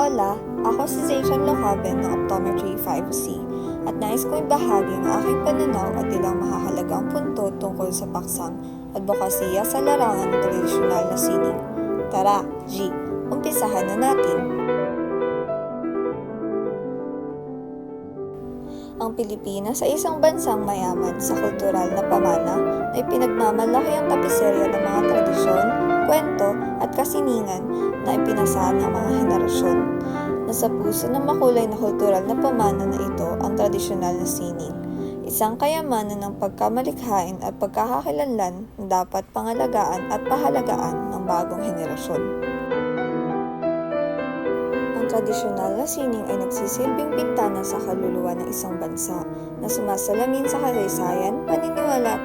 pala, ako si Zayshan Locaben ng Optometry 5C at nais kong ibahagi ang aking pananaw at ilang mahahalagang punto tungkol sa paksang advokasya sa larangan ng tradisyonal na sining. Tara, G, umpisahan na natin. Ang Pilipinas ay isang bansang mayaman sa kultural na pamana na ipinagmamalaki ang tapiserya ng mga tradisyon, kwento at kasiningan na ipinasa ng mga henerasyon. Nasa puso ng makulay na kultural na pamana na ito ang tradisyonal na sining. Isang kayamanan ng pagkamalikhain at pagkakakilanlan na dapat pangalagaan at pahalagaan ng bagong henerasyon. Ang tradisyonal na sining ay nagsisilbing bintana sa kaluluwa ng isang bansa na sumasalamin sa kasaysayan, paniniwala at.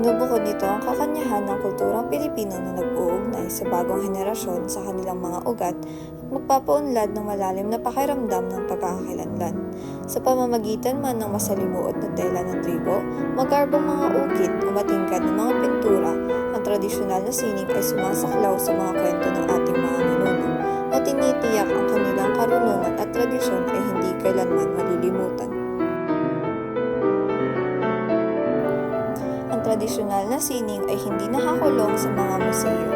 Binubukod nito ang kakanyahan ng kulturang Pilipino na nag-uugnay sa bagong henerasyon sa kanilang mga ugat at magpapaunlad ng malalim na pakiramdam ng pagkakakilanlan. Sa pamamagitan man ng masalimuot na tela ng trigo, magarbong mga ukit o matingkad na mga pintura, ang tradisyonal na sining ay sumasaklaw sa mga kwento ng ating mga ninuno na tinitiyak ang kanilang karunungan at tradisyon ay hindi kailanman malilimutan. Tradisyonal na sining ay hindi nakakulong sa mga museo.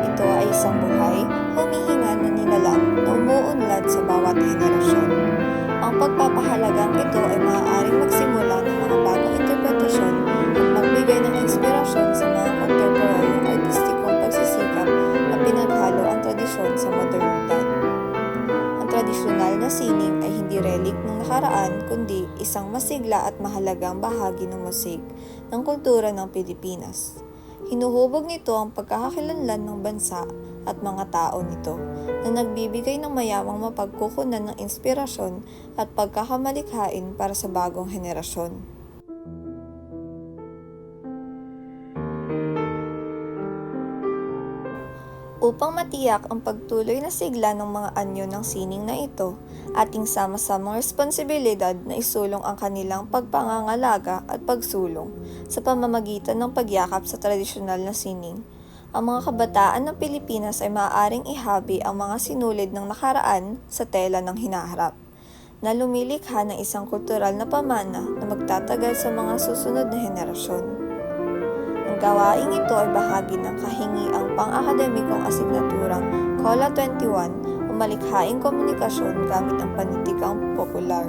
Ito ay isang buhay, humihinga na nilalang na umuunlad sa bawat henerasyon. Ang pagpapahalagang ito ay maaaring magsimula ng mga bagong interpretasyon hindi relic ng nakaraan kundi isang masigla at mahalagang bahagi ng musik ng kultura ng Pilipinas. Hinuhubog nito ang pagkakakilanlan ng bansa at mga tao nito na nagbibigay ng mayamang mapagkukunan ng inspirasyon at pagkakamalikhain para sa bagong henerasyon. Upang matiyak ang pagtuloy na sigla ng mga anyo ng sining na ito, ating sama-samang responsibilidad na isulong ang kanilang pagpangangalaga at pagsulong sa pamamagitan ng pagyakap sa tradisyonal na sining. Ang mga kabataan ng Pilipinas ay maaaring ihabi ang mga sinulid ng nakaraan sa tela ng hinaharap na lumilikha ng isang kultural na pamana na magtatagal sa mga susunod na henerasyon. Ang gawaing ito ay bahagi ng kahingiang pang-akademikong asignaturang COLA 21 o malikhaing komunikasyon gamit ang panitikang popular.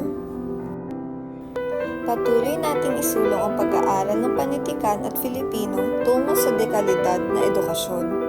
Patuloy nating isulong ang pag-aaral ng panitikan at Filipino tungo sa dekalidad na edukasyon.